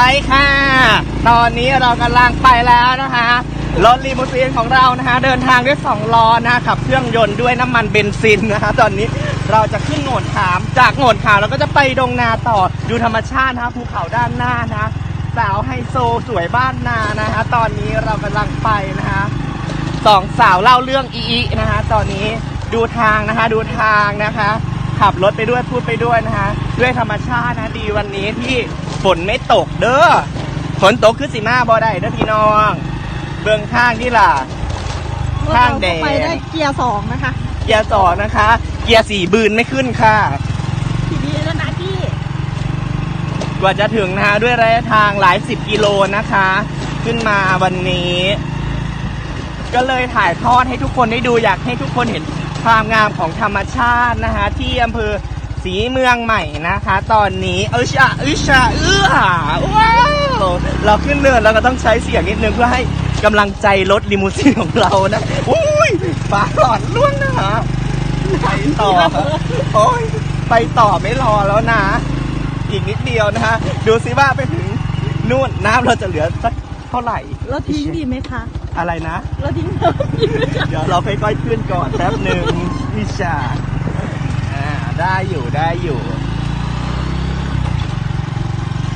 ไปค่ะ ตอนนี้เรากำลังไปแล้วนะคะรถลีมูซีนของเรานะคะเดินทางด้วยสองล้อนะคะขับเครื่องยนต์ด้วยน้ำมันเบนซินนะคะตอนนี้เราจะขึ้นโหนดขาม จากโหนดขามเราก็จะไปดงนาต่อดูธรรมชาตินะคะภูเขาด้านหน้านะสาวไฮโซสวยบ้านนานะคะตอนนี้เรากำลังไปนะคะสองสาวเล่าเรื่องอีอีนะคะ ตอนนี้ดูทางนะคะ ดูทางนะคะ ขับรถไปด้วยพูดไปด้วยนะคะ ด้วยธรรมชาตินะดีวันนี้ที่ฝนไม่ตกเด้อฝนตกคือสีมาบอได้เด้อพี่น้อง เบื้องข้างที่ล่ะ ข้างแดง ไปได้เกียร์สองนะคะ เกียร์สองนะคะ เกียร์สี่บืนไม่ขึ้นค่ะทีนี้แล้วนะพี่กว่าจะถึงนะคะด้วยระยะทางหลายสิบกิโลนะคะ ขึ้นมาวันนี้ ก็เลยถ่ายทอดให้ทุกคนได้ดูอยากให้ทุกคนเห็นความงามของธรรมชาตินะคะ ที่อำเภอ ศรีเมืองใหม่นะคะ ตอนนี้เออชาเออชาเออหาว้าวเราขึ้นเนินเราก็ต้องใช้เสียงนิดนึงเพื่อให้กำลังใจรถลิมูซีนของเรานะอุ้ยฟ้าหลอนล่วงนะคะไปต่อโอ้ยไปต่อไม่รอแล้วนะ อีกนิดเดียวนะฮะดูซิว่าไปถึงนู่นน้ำเราจะเหลือสักเท่าไหร่เราทิ้งดีไหมคะ อะไรนะ เราทิ้งเราดีไหมคะเดี๋ยวเราค่อยๆขึ้นก่อนแป๊บหนึ่งวิชาอ่า ได้อยู่ได้อยู่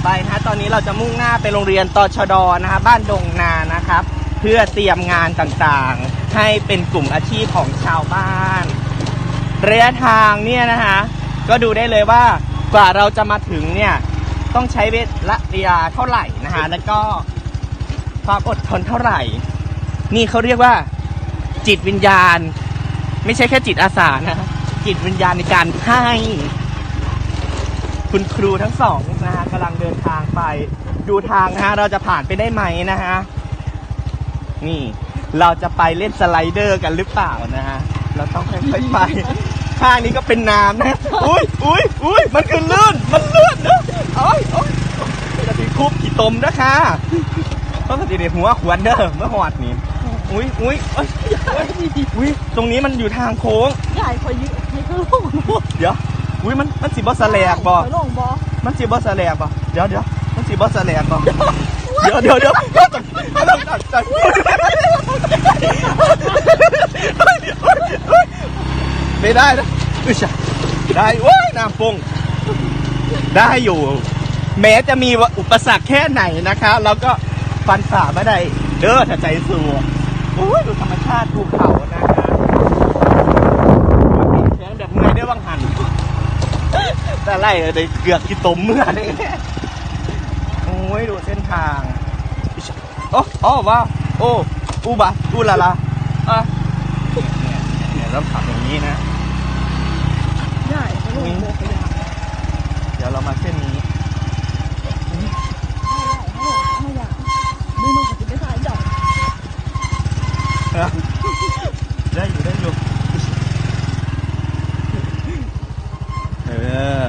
ไปนะตอนนี้เราจะมุ่งหน้าไปโรงเรียนตชดนะฮะบ้านดงนานะครับ เพื่อเตรียมงานต่างๆ ให้เป็นกลุ่มอาชีพของชาวบ้านระยะทางเนี่ยนะฮะก็ดูได้เลยว่ากว่าเราจะมาถึงเนี่ยต้องใช้เวลาเท่าไหร่นะฮะแล้วก็ความอดทนเท่าไหร่ นี่เขาเรียกว่าจิตวิญญาณ ไม่ใช่แค่จิตอาสานะ จิตวิญญาณในการให้ คุณครูทั้งสองนะฮะกำลังเดินทางไป ดูทางนะฮะ เราจะผ่านไปได้ไหมนะฮะ นี่ เราจะไปเล่นสไลเดอร์กันหรือเปล่านะฮะ เราต้องค่อยๆไปข้างนี้ก็เป็นน้ำนะ อุ้ยอุ้ยอุ้ยมันคือลื่น มันลื่นนะโอ้ยโอ้ยจะติคุบกี่ตมนะคะต้องติเด็หัวขวดเด้อเมื่อหอดนี่ อุ้ยอุ้ยเอ้ยเอ้ยอุ้ยตรงนี้มันอยู่ทางโค้ง ใหญ่คอยยืดให้เขาลงเดี๋ยว อุ้ยมันมันสีบอสแลกบ่คอยลงบอมันสีบอสแลกบ่เดี๋ยวเดี๋ยวมันสีบอสแลกบ่เดี๋ยวเดี๋ยวเดี๋ยวต้องตัดใจไม่ได้นะอุ๊ยช่ะได้โอ้ยน้ำฟงได้อยู่ แม้จะมีอุปสรรคแค่ไหนนะคะเราก็ฟันฝ่ามาได้เด้อถ้าใจสู้ โอ้ยดูธรรมชาติภูเขานะคะแข็งแบบเมื่อยได้บ้างหันแต่ไล่เลยเกือกที่ตมเมื่อเลยโอ้ยดูเส้นทางโอ้โอ้ว้าโอ้อูบะอูลาลาอะเนี่ยเนี่ยเราขับอย่างนี้นะใหญ่คอยลงบอขยเดี๋ยวเรามาเส้นนี้ขยะดู ได้อยู่ได้อยู่เออ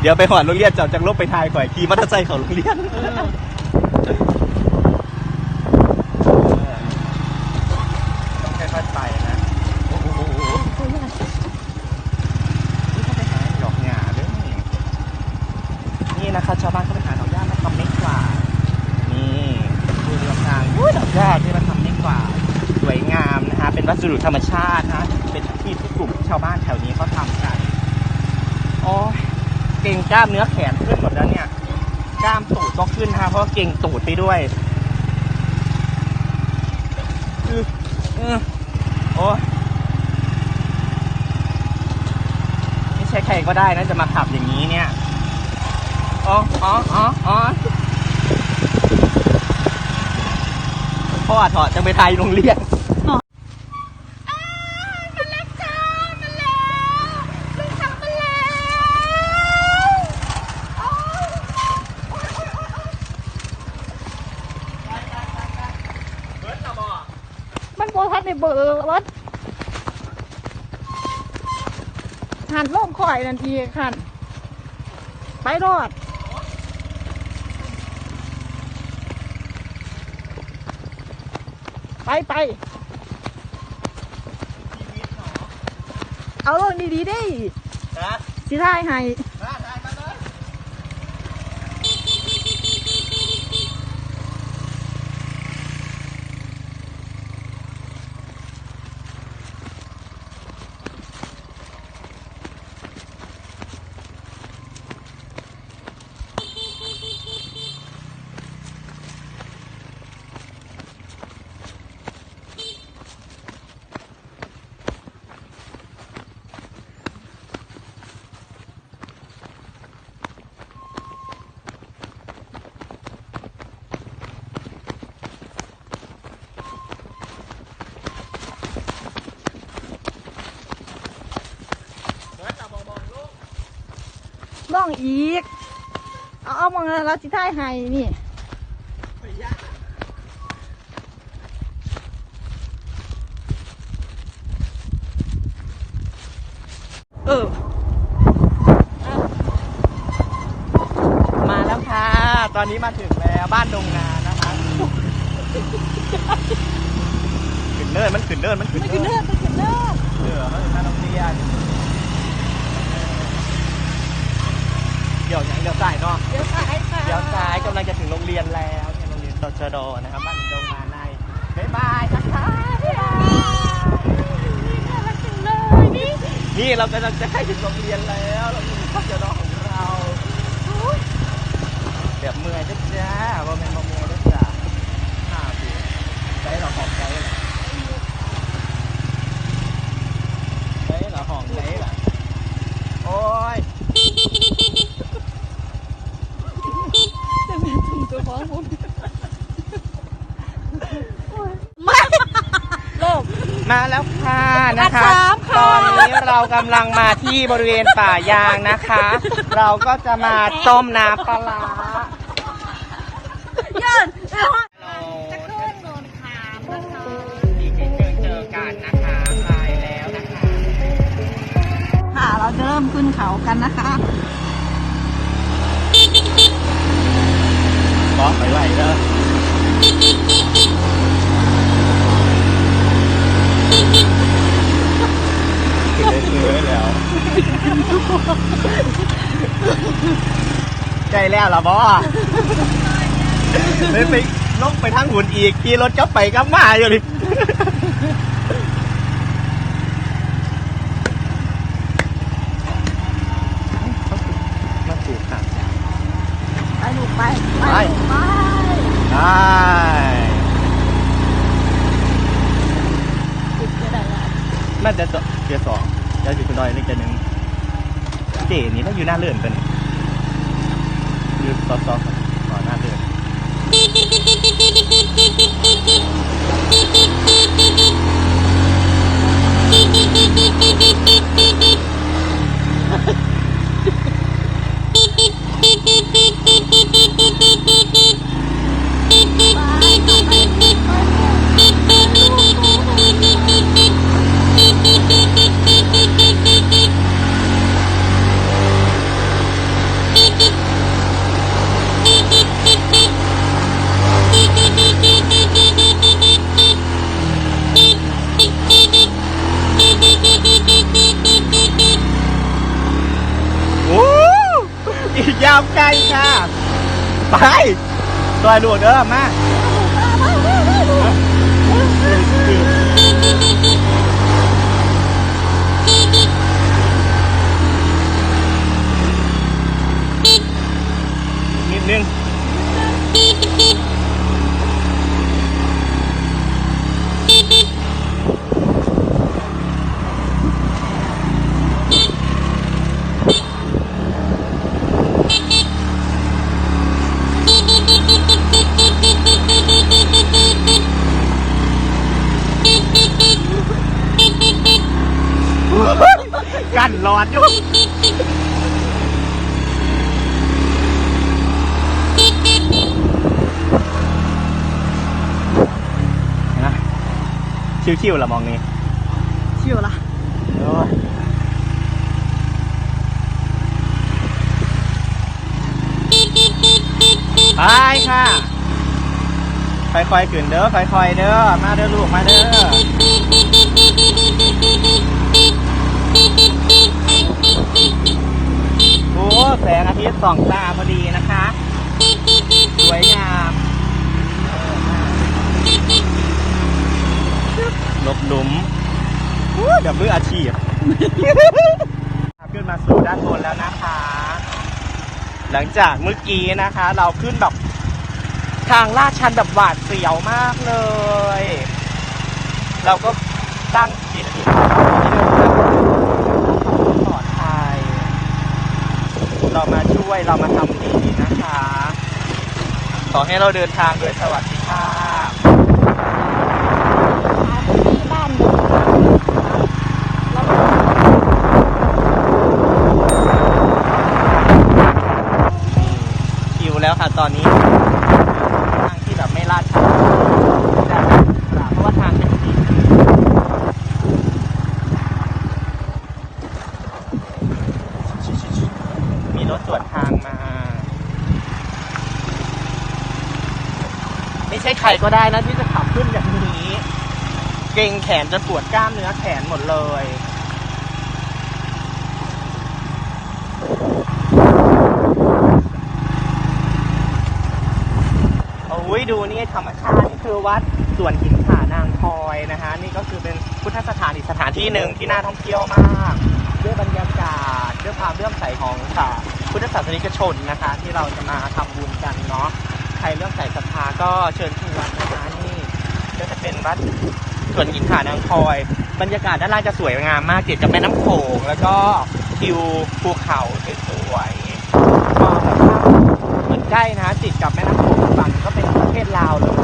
เดี๋ยวไปหอดโรงเรียนเจับจังลบไปทายก่อยขี่มอเตอร์ไซค์ของโรงเรียน ต้องค่อยๆไปนะ โอ้โห ตัวใหญ่ นี่เขาไปหาดอกหญ้าด้วยนี่นี่นะครับชาวบ้านเขาไปหาดอกหญ้ามาทำไม่กวาดนี่ดูลำทางอุ้ยดอกหญ้าที่มาทำไม่กวาดสวยงามนะฮะ เป็นวั สดุธรรมชาตินะ เป็นอาชีพที่กลุ่มชาวบ้านแถวนี้เขาทำกันโอ้ยเก่งกล้ามเนื้อแขนขึ้นหมดแล้วเนี่ย กล้ามตูดก็ขึ้นนะฮะเพราะเก่งตูดไปด้วยอืออือโอ้ไม่ใช่ใครก็ได้นะจะมาขับอย่างนี้เนี่ย อ๋อ อ๋อ อ๋ออ๋อพ่อถอดจะไปไทยโรงเรียนเล็กจ้ามันแล้วลูกทำมันแล้วมันโบทันใน เบอร์รถหันลงคอยนันทีคันไปรอดไปไป เอาลงดีๆดินะสิทายให้ มาได้มาเลย อีก เอาเอามองเราสิท้ายให้นี่เออมาแล้วค่ะ ตอนนี้มาถึงแล้วบ้านดงนานะคะ ขึ้นเนินมันขึ้นเนินมันขึ้นไม่เนิขึ้นนเนินไม่ขึ้นเนินเออเขาถึงมาโรงเรียน เดี๋ยวยังเดี๋ยวซ้ายเนาะเดี๋ยวซ้ายค่ะเดี๋ยวซ้ายกำลังจะถึงโรงเรียนแล้วเนี่ยโรงเรียนตชดนะครับบ้านดงนาในบ๊ายบายนะคะนี่เรากำลังจะใกล้ถึงโรงเรียนแล้วเรามีตชดของเราแบบเมื่อยจ้าจ้าว่าแม่นบ่เมื่อยจ้าจ้าห้าปีใจเราของใจเหรอใจเรอของใจเหรอโอ้ย จะ มีถุงตัวของผมโลก มาแล้วค่ะนะคะอัดสามค่ะตอนนี้เรากำลังมาที่บริเวณป่ายางนะคะ เราก็จะมาต้มน้ำปลาร้ายืนเอ้ยจะขึ้นโดนขามนะคะอีกนิดนึงเจอกันนะคะตายแล้วนะคะ ค่ะ เราจะเริ่มขึ้นเขากันนะคะ บอกไปไหวเด้อคือได้ซื้อแล้วใจแล้วเหรอบอไม่ไปลงไปทางหุ่นอีกขี่รถกลับไปกลับมาอยู่ดิมาสูบค่ะ ไปลูกไป ไป ลูกไป ได้ ติดจะได้ละ น่าจะเกียร์สองเดี๋ยวอยู่คุณดอยนี่เกียร์หนึ่งเจ๋นี่ถ้าอยู่หน้าเลื่อนเป็นอยู่ซอสซอสหน้าเลื่อนโอ้อีกยาวไกลค่ะ ไปซอยหลวงเด้อมานิดนึง กั นร้อนอยู่นะชิวๆละมองนี้ ชิวละโอ้ยไปค่ะ ค่อยๆขึ้นเด้อ ค่อยๆเด้อ มาเด้อลูก มาเด้อ โอ้ แสงอาทิตย์ส่องตาพอดีนะคะ สวยงามหลบหลุมโอ้ดับเบิลอาชีพ ขึ้นมาสู่ด้านบนแล้วนะคะ หลังจากเมื่อกี้นะคะ เราขึ้นแบบทางลาดชันแบบหวาดเสียวมากเลย เราก็ตั้งจิตที่ปลอดภัย เรามาช่วยเรามาทำดีนะคะ ขอให้เราเดินทางโดยสวัสดิภาพ ที่บ้านเรา ตอนนี้ทางที่แบบไม่ลาดชันจะเพราะว่าทางเป็นดินมีรถสวนทางมา ไม่ใช่ใครก็ได้นะที่จะขับขึ้นอย่างนี้ เกรงแขนจนปวดกล้ามเนื้อแขนหมดเลยโอ้ยดูนี่ธรรมชาตินี่คือวัดสวนหินผานางคอยนะคะนี่ก็คือเป็นพุทธสถานอีกสถานที่หนึ่งที่น่าท่องเที่ยวมากด้วยบรรยากาศด้วยความเลื่อมใสของสาพุทธศาสนิกชนนะคะ ที่เราจะมาทำบุญกันเนาะ ใครเลือมใสศรัทธาก็เชิญชวนนะคะนี่ก็จะเป็นวัดสวนหินผานางคอย บรรยากาศด้านล่างจะสวยงามมากติดกับแม่น้ำโขงแล้วก็ทิวภูเขาสวยๆก็แบบว่าเหมือนใกล้นะติดกับแม่น้ำโขงฝั่งก็เป็นประเทศลาวเลย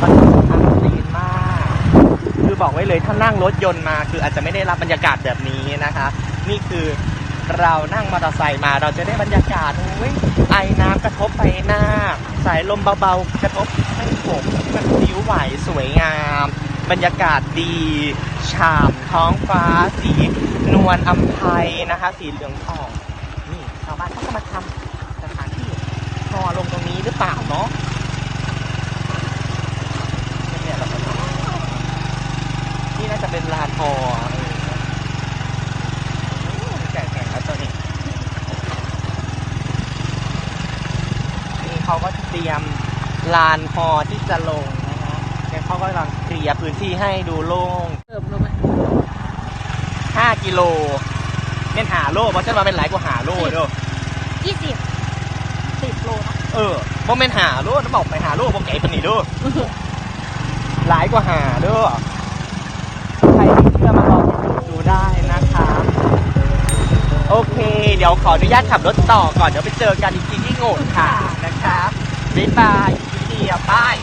มันทางซีนมาก คือบอกไว้เลยถ้านั่งรถยนต์มา คืออาจจะไม่ได้รับบรรยากาศแบบนี้นะคะ นี่คือ เรานั่งมอเตอร์ไซค์มาเราจะได้บรรยากาศอุ้ยไอน้ำกระทบไปหน้า สายลมเบาๆ กระทบให้ผมมันผิวไหวสวยงาม บรรยากาศดีฉ่ำท้องฟ้า สีนวลอัมภัยนะคะ สีเหลืองทองนี่ชาวบ้านเขาก็มาทำสถานที่พอลงตรงนี้หรือเปล่าเนาะนี่น่าจะเป็นลานพออะไรอย่างเงี้ยอู้แก่แข่งแล้วตัวนี้ นี่ เขาก็เตรียมลานพอที่จะลงนะฮะเนี่ยเขาก็กำลังเคลียร์พื้นที่ให้ดูโล่งเติมลงไหม5กิโลเป็นหาโลเพราะฉันมาเป็นหลายกว่าหาโลเด้อยี่สิบสิบโลนะเออผมเป็นหาโลน้ำบอกไปหาโลผมไก่ปานนีเด้อหลายกว่าหาเด้อใครที่เชื่อมาลองดูได้นะคะ โอเค เดี๋ยวขออนุญาตขับรถต่อก่อนเดี๋ยวไปเจอกันอีกทีที่โง่นค่ะนะครั บ๊ายบายเดียวบาย